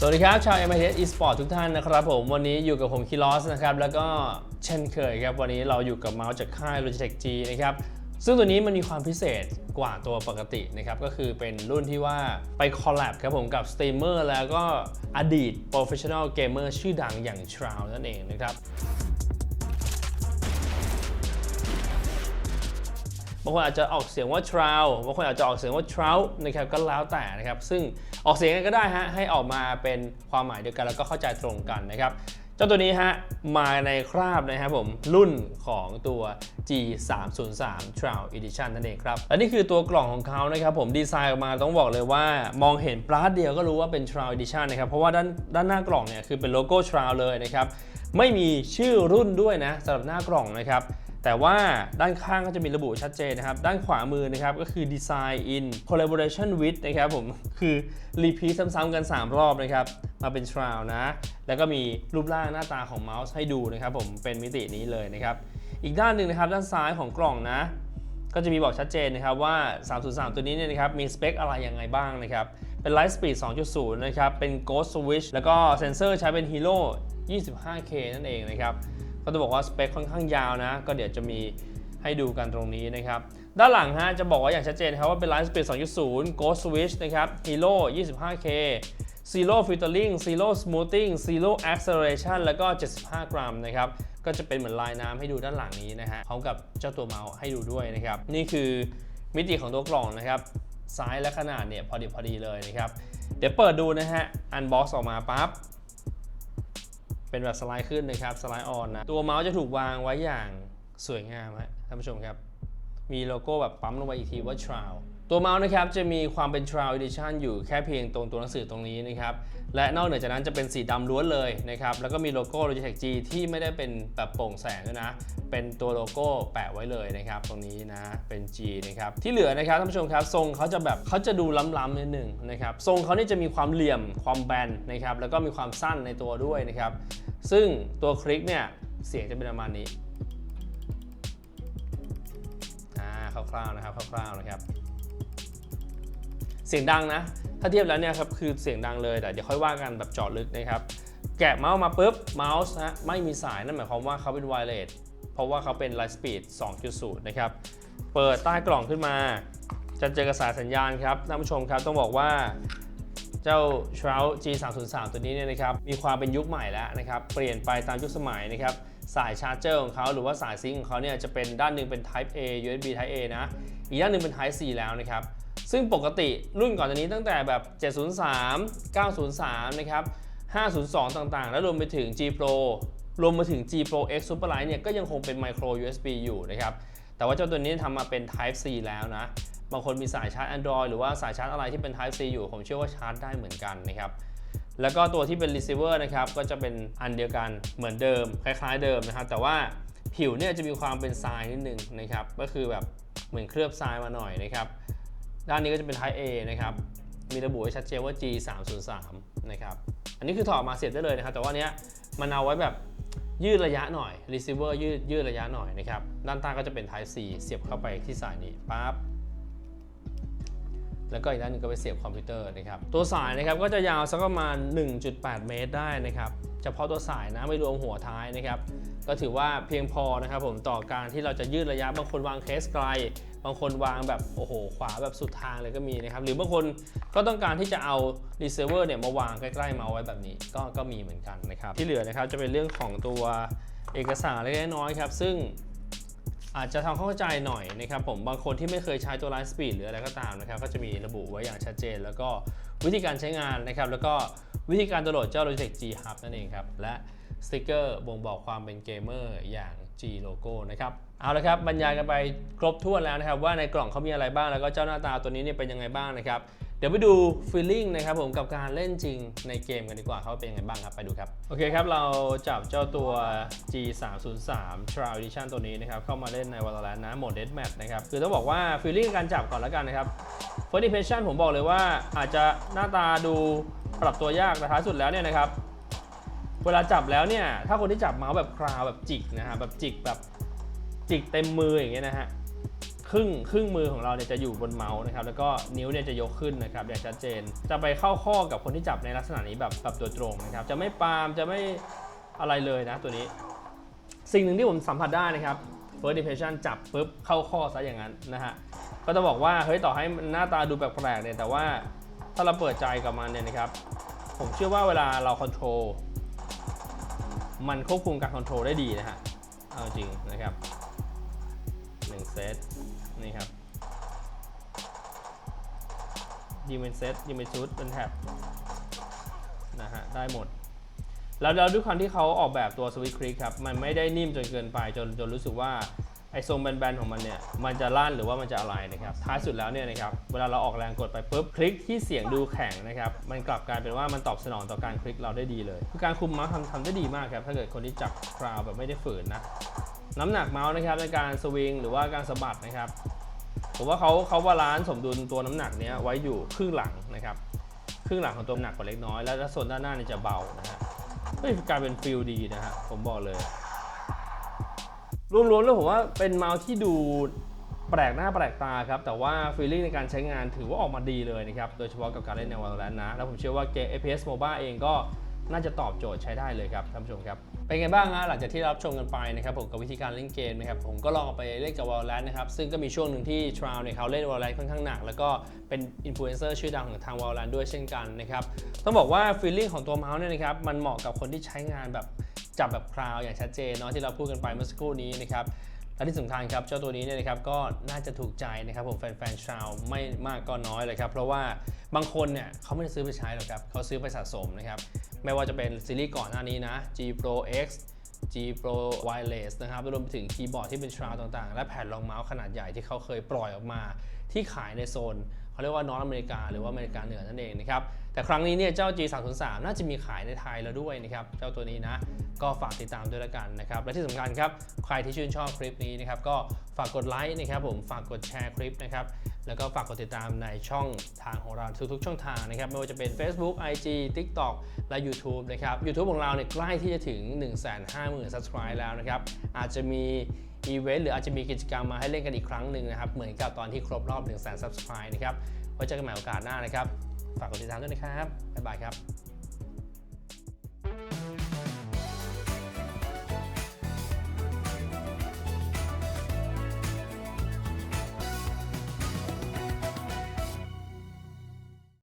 สวัสดีครับ ชาว m i t eSport ทุกท่านนะครับผม วันนี้อยู่กับผมคิลอสนะครับ แล้วก็เช่นเคยครับ วันนี้เราอยู่กับเมาส์จากค่าย Logitech G นะครับ ซึ่งตัวนี้มันมีความพิเศษกว่าตัวปกตินะครับ ก็คือเป็นรุ่นที่ว่าไปคอลแลบครับผมกับสตรีมเมอร์แล้วก็อดีต Professional Gamer ชื่อดังอย่าง Shroud นั่นเองนะครับ บางคนอาจจะออกเสียงว่า trout บางคนอาจจะออกเสียงว่า trout นะครับก็แล้วแต่นะครับ ซึ่งออกเสียงกันก็ได้ฮะให้ออกมาเป็นความหมายเดียวกันแล้วก็เข้าใจตรงกันนะครับเจ้าตัวนี้ฮะมาในคราบนะครับผมรุ่นของตัว G 3 0 3 Trout Edition นั่นเองครับและนี่คือตัวกล่องของเขานะครับผมดีไซน์ออกมาต้องบอกเลยว่ามองเห็นปลาดเดียวก็รู้ว่าเป็น Trout Edition นะครับเพราะว่าด้านด้านหน้ากล่องเนี่ยคือเป็นโลโก้ Trout เลยนะครับไม่มีชื่อรุ่นด้วยนะสำหรับหน้ากล่องนะครับ แต่ว่าด้านข้างก็จะมีระบุชัดเจนนะครับ ด้านขวามือนะครับก็คือ Design in Collaboration with นะครับผมคือ repeat ซ้ำๆกัน 3 รอบนะครับ มาเป็น shroud นะ แล้วก็มีรูปร่างหน้าตาของเมาส์ให้ดูนะครับผมเป็นมิตินี้เลยนะครับ อีกด้านหนึ่งนะครับด้านซ้ายของกล่องนะ ก็จะมีบอกชัดเจนนะครับว่า 303 ตัวนี้เนี่ยนะครับมีสเปคอะไรยังไงบ้างนะครับเป็น Light Speed 2.0 นะครับเป็น Ghost Switch แล้วก็เซนเซอร์ใช้เป็น Hero 25K นั่นเองนะครับ ก็จะบอกว่าสเปคค่อนข้างยาวนะ ก็เดี๋ยวจะมีให้ดูกันตรงนี้นะครับ ด้านหลังฮะจะบอกว่าอย่างชัดเจนนะครับว่าเป็น Light Speed 2.0 Ghost Switch นะครับ Hero 25K Zero Filtering Zero Smoothing Zero Acceleration แล้วก็ 75 กรัมนะครับก็จะเป็นเหมือนลายน้ำให้ดูด้านหลังนี้นะฮะพร้อมกับเจ้าตัวเมาส์ให้ดูด้วยนะครับ นี่คือมิติของตัวกล่องนะครับไซส์และขนาดเนี่ยพอดีพอดีเลยนะครับ เดี๋ยวเปิดดูนะฮะอันบ็อกซ์ออกมาปั๊บ เป็นแบบสไลด์ขึ้นนะครับสไลด์ออนนะตัวเมาส์จะถูกวางไว้อย่างสวยงามฮะท่านผู้ชมครับ มีโลโก้แบบปั๊มลงไปอีกทีว่า t r o u ตัวเมาส์นะครับจะมีความเป็น Trout Edition อยู่แค่เพียงตรงตัวหนังสือตรงนี้นะครับ และนอกเหนือจากนั้นจะเป็นสีดำล้วนเลยนะครับ แล้วก็มีโลโก้ Logitech G ที่ไม่ได้เป็นแบบโปร่งแสงด้วยนะ เป็นตัวโลโก้แปะไว้เลยนะครับ ตรงนี้นะ เป็น G นะครับ ที่เหลือนะครับท่านผู้ชมครับ ทรงเขาจะแบบเขาจะดูล้ำๆนิดหนึ่งนะครับ ทรงเขานี่จะมีความเหลี่ยม ความแบนนะครับ แล้วก็มีความสั้นในตัวด้วยนะครับ ซึ่งตัวคลิกเนี่ยเสียงจะเป็นประมาณนี้ อ่า คร่าวๆนะครับ คร่าวๆนะครับ เสียงดังนะ ถ้าเทียบแล้วเนี่ยครับคือเสียงดังเลยแต่เดี๋ยวค่อยว่ากันแบบเจาะลึกนะครับ แกะเมาส์มาปุ๊บเมาส์นะไม่มีสายนั่นหมายความว่าเขาเป็นไวเลสเพราะว่าเขาเป็น Lightspeed 2.0 นะครับ เปิดใต้กล่องขึ้นมา จะเจอกระสาสัญญาณครับท่านผู้ชมครับต้องบอกว่าเจ้า Shroud G303 ตัวนี้เนี่ยนะครับมีความเป็นยุคใหม่แล้วนะครับเปลี่ยนไปตามยุคสมัยนะครับสายชาร์จเจอร์ของเขาหรือว่าสายซิงของเขาเนี่ยจะเป็นด้านหนึ่งเป็น Type A USB Type A นะ อีกด้านหนึ่งเป็น Type C แล้วนะครับ ซึ่งปกติรุ่นก่อนอันนี้ตั้งแต่แบบ 703 903 นะครับ 502 ต่างๆ แล้วรวมไปถึง G Pro รวมมาถึง G Pro X Superlight เนี่ยก็ยังคงเป็น Micro USB อยู่นะครับ แต่ว่าเจ้าตัวนี้ทำมาเป็น Type C แล้วนะ บางคนมีสายชาร์จ Android หรือว่าสายชาร์จอะไรที่เป็น Type C อยู่ ผมเชื่อว่าชาร์จได้เหมือนกันนะครับ แล้วก็ตัวที่เป็น receiver นะครับ ก็จะเป็นอันเดียวกันเหมือนเดิม คล้าย ๆ เดิมนะครับ แต่ว่าผิวเนี่ยจะมีความเป็นทรายนิดนึงนะครับ ก็คือแบบเหมือนเคลือบทรายมาหน่อยนะครับ ด้านนี้ก็จะเป็น Type A นะครับ มีระบุไว้ชัดเจนว่า G 3 0 3นะครับ อันนี้คือถอดมาเสียบได้เลยนะครับ แต่ว่าเนี้ยมันเอาไว้แบบยืดระยะหน่อย receiver ยืดยืดระยะหน่อยนะครับ ด้านใต้ก็จะเป็น Type C เสียบเข้าไปที่สายนี้ปั๊บ แล้วก็อีกด้านหนึงก็ไปเสียบคอมพิวเตอร์นะครับ ตัวสายนะครับก็จะยาวสักประมาณ 1.8 เมตรได้นะครับ เฉพาะตัวสายนะไม่รวมหัวท้ายนะครับ ก็ถือว่าเพียงพอนะครับผมต่อการที่เราจะยืดระยะบางคนวางเคสไกล บางคนวางแบบโอ้โหขวาแบบสุดทางเลยก็มีนะครับ หรือบางคนก็ต้องการที่จะเอารีเซิร์ฟเวอร์เนี่ยมาวางใกล้ๆมาไว้แบบนี้ก็ก็มีเหมือนกันนะครับ ที่เหลือนะครับจะเป็นเรื่องของตัวเอกสารเล็กน้อยครับ ซึ่งอาจจะทำเข้าใจหน่อยนะครับผมบางคนที่ไม่เคยใช้ตัว Light Speed หรืออะไรก็ตามนะครับ ก็จะมีระบุไว้อย่างชัดเจน แล้วก็วิธีการใช้งานนะครับ แล้วก็วิธีการดาวน์โหลดเจ้า Logitech G Hub นั่นเองครับ และสติกเกอร์บ่งบอกความเป็นเกมเมอร์อย่าง G Logo นะครับ เอาละครับบรรยายกันไปครบถ้วนแล้วนะครับ ว่าในกล่องเขามีอะไรบ้างแล้วก็เจ้าหน้าตาตัวนี้เนี่ยเป็นยังไงบ้างนะครับ เดี๋ยวไปดู feeling นะครับผมกับการเล่นจริงในเกมกันดีกว่าเขาเป็นยังไงบ้างครับไปดูครับ โอเคครับ เราจับเจ้าตัว G 3 0 3 Trial Edition ตัวนี้นะครับ เข้ามาเล่นใน Valorant นะโหมด Deathmatch นะครับ คือต้องบอกว่า feeling การจับก่อนแล้วกันนะครับ First impression ผมบอกเลยว่าอาจจะหน้าตาดูปรับตัวยากแต่ท้ายสุดแล้วเนี่ยนะครับ เวลาจับแล้วเนี่ย ถ้าคนที่จับเมาส์แบบคราวแบบจิกนะฮะแบบจิกแบบจิกเต็มมืออย่างเงี้ยนะฮะครึ่งครึ่งมือของเราเนี่ยจะอยู่บนเมาส์นะครับแล้วก็นิ้วเนี่ยจะยกขึ้นนะครับอย่างชัดเจน จะไปเข้าข้อกับคนที่จับในลักษณะนี้แบบแบบตัวตรงนะครับ จะไม่ปาล์มจะไม่อะไรเลยนะตัวนี้ สิ่งหนึ่งที่ผมสัมผัสได้นะครับ first impression จับปุ๊บเข้าข้อซะอย่างนั้นนะฮะก็จะบอกว่าเฮ้ยต่อให้มันหน้าตาดูแปลกๆเนี่ยแต่ว่าถ้าเราเปิดใจกับมันเนี่ยนะครับ ผมเชื่อว่าเวลาเราคอนโทรล มันควบคุมการคอนโทรลได้ดีนะฮะ เอาจริงนะครับหนึ่งเซตนี่ครับยิงเป็นเซตยิงเป็นชุดเป็นแท็บนะฮะได้หมด แล้วแล้วด้วยความที่เขาออกแบบตัวสวิตช์คลิกครับ มันไม่ได้นิ่มจนเกินไปจนจนรู้สึกว่า อ้ทรงแบนๆของมันเนี่ยมันจะลั่นหรือว่ามันจะอะไรนะครับท้ายสุดแล้วเนี่ยนะครับเวลาเราออกแรงกดไปปุ๊บคลิกที่เสียงดูแข็งนะครับมันกลับกลายเป็นว่ามันตอบสนองต่อการคลิกเราได้ดีเลยคือการคุมเมาส์ทำทำได้ดีมากครับถ้าเกิดคนที่จับคราวแบบไม่ได้ฝืนนะน้ำหนักเมาส์นะครับในการสวิงหรือว่าการสะบัดนะครับผมว่าเขาเขาบาลานซ์สมดุลตัวน้ำหนักเนี้ยไว้อยู่ครึ่งหลังนะครับครึ่งหลังของตัวหนักกว่าเล็กน้อยแล้วส่วนด้านหน้าเนี่ยจะเบานะฮะเฮ้ยกลายเป็นฟิลดีนะฮะผมบอกเลย รวมๆแล้วผมว่าเป็นเมาส์ที่ดูแปลกหน้าแปลกตาครับ แต่ว่าฟีลลิ่งในการใช้งานถือว่าออกมาดีเลยนะครับ โดยเฉพาะกับการเล่นใน Valorant นะ แล้วผมเชื่อว่าเกม FPS MOBA เองก็น่าจะตอบโจทย์ใช้ได้เลยครับท่านผู้ชมครับ เป็นไงบ้างฮะหลังจากที่รับชมกันไปนะครับผมกับวิธีการเล่นเกมนะครับผมก็ลองไปเล่นกับ Valorant นะครับซึ่งก็มีช่วงหนึ่งที่ t r o u เนี่ยเขาเล่น Valorant ค่อนข้างหนัก แล้วก็เป็นอินฟลูเอนเซอร์ชื่อดังของทาง Valorant ด้วยเช่นกันนะครับต้องบอกว่าฟีลลิ่งของตัวเมาส์เนี่ยนะครับมันเหมาะกับคนที่ใช้งานแบบ จับแบบคราวอย่างชัดเจนเนาะที่เราพูดกันไปเมื่อสักครู่นี้นะครับและที่สำคัญครับเจ้าตัวนี้เนี่ยนะครับก็น่าจะถูกใจนะครับผมแฟนๆชาวไม่มากก็น้อยเลยครับเพราะว่าบางคนเนี่ยเขาไม่ได้ซื้อไปใช้หรอกครับเขาซื้อไปสะสมนะครับไม่ว่าจะเป็นซีรีส์ก่อนหน้านี้นะ G Pro X G Pro Wireless นะครับรวมไปถึงคีย์บอร์ดที่เป็นชราวต่างๆ และแผ่นรองเมาส์ขนาดใหญ่ที่เขาเคยปล่อยออกมา ที่ขายในโซน เขาเรียกว่านอร์ทอเมริกาหรือว่าอเมริกาเหนือนั่นเองนะครับ แต่ครั้งนี้เนี่ยเจ้า G 3 0 3 น่าจะมีขายในไทยแล้วด้วยนะครับ เจ้าตัวนี้นะ ก็ฝากติดตามด้วยละกันนะครับ และที่สำคัญครับ ใครที่ชื่นชอบคลิปนี้นะครับ ก็ฝากกดไลค์นะครับผม ฝากกดแชร์คลิปนะครับ แล้วก็ฝากกดติดตามในช่องทางของเราทุกๆ ช่องทางนะครับ ไม่ว่าจะเป็น Facebook IG TikTok และ YouTube นะครับ YouTube ของเราเนี่ยใกล้ที่จะถึง 150,000 subscribe แล้วนะครับ อาจจะมี อีเวนต์หรืออาจจะมีกิจกรรมมาให้เล่นกันอีกครั้งหนึ่งนะครับ เหมือนกับตอนที่ครบรอบ1 0 0 0 0 0 subscribe นะครับไว้เจอกันใหม่โอกาสหน้านะครับ ฝากกดติดตามด้วยนะครับ บ๊ายบายครับ